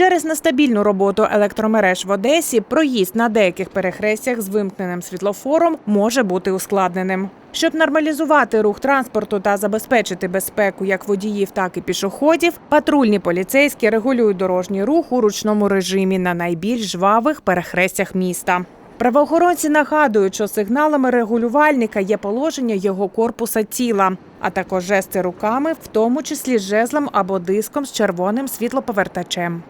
Через нестабільну роботу електромереж в Одесі проїзд на деяких перехрестях з вимкненим світлофором може бути ускладненим. Щоб нормалізувати рух транспорту та забезпечити безпеку як водіїв, так і пішоходів, патрульні поліцейські регулюють дорожній рух у ручному режимі на найбільш жвавих перехрестях міста. Правоохоронці нагадують, що сигналами регулювальника є положення його корпуса тіла, а також жести руками, в тому числі жезлом або диском з червоним світлоповертачем.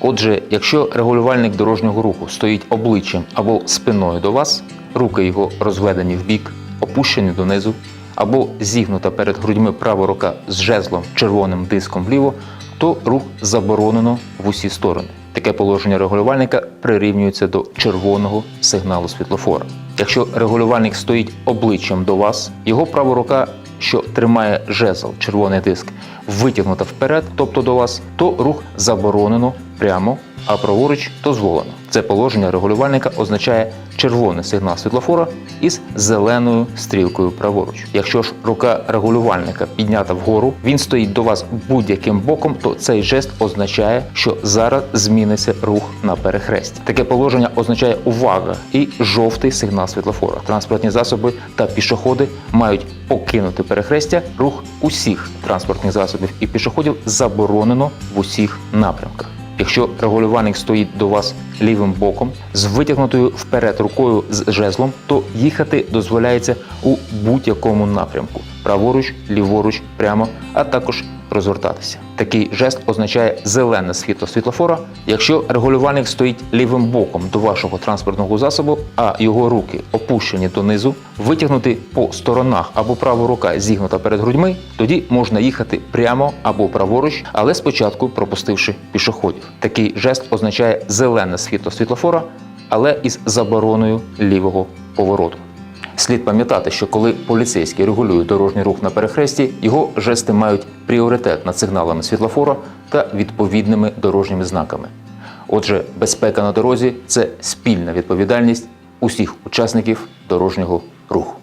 Отже, якщо регулювальник дорожнього руху стоїть обличчям або спиною до вас, руки його розведені в бік, опущені донизу, або зігнута перед грудьми права рука з жезлом червоним диском вліво, то рух заборонено в усі сторони. Таке положення регулювальника прирівнюється до червоного сигналу світлофора. Якщо регулювальник стоїть обличчям до вас, його права рука, що тримає жезл, червоний диск, витягнута вперед, тобто до вас, то рух заборонено прямо, а праворуч дозволено. Це положення регулювальника означає червоний сигнал світлофора із зеленою стрілкою праворуч. Якщо ж рука регулювальника піднята вгору, він стоїть до вас будь-яким боком, то цей жест означає, що зараз зміниться рух на перехресті. Таке положення означає увага і жовтий сигнал світлофора. Транспортні засоби та пішоходи мають покинути перехрестя. Рух усіх транспортних засобів і пішоходів заборонено в усіх напрямках. Якщо регулювальник стоїть до вас лівим боком з витягнутою вперед рукою з жезлом, то їхати дозволяється у будь-якому напрямку: праворуч, ліворуч, прямо, а також розвертатися. Такий жест означає зелене світло світлофора. Якщо регулювальник стоїть лівим боком до вашого транспортного засобу, а його руки опущені донизу, витягнути по сторонах або права рука зігнута перед грудьми, тоді можна їхати прямо або праворуч, але спочатку пропустивши пішоходів. Такий жест означає зелене світло світлофора, але із забороною лівого повороту. Слід пам'ятати, що коли поліцейський регулює дорожній рух на перехресті, його жести мають пріоритет над сигналами світлофора та відповідними дорожніми знаками. Отже, безпека на дорозі це спільна відповідальність усіх учасників дорожнього руху.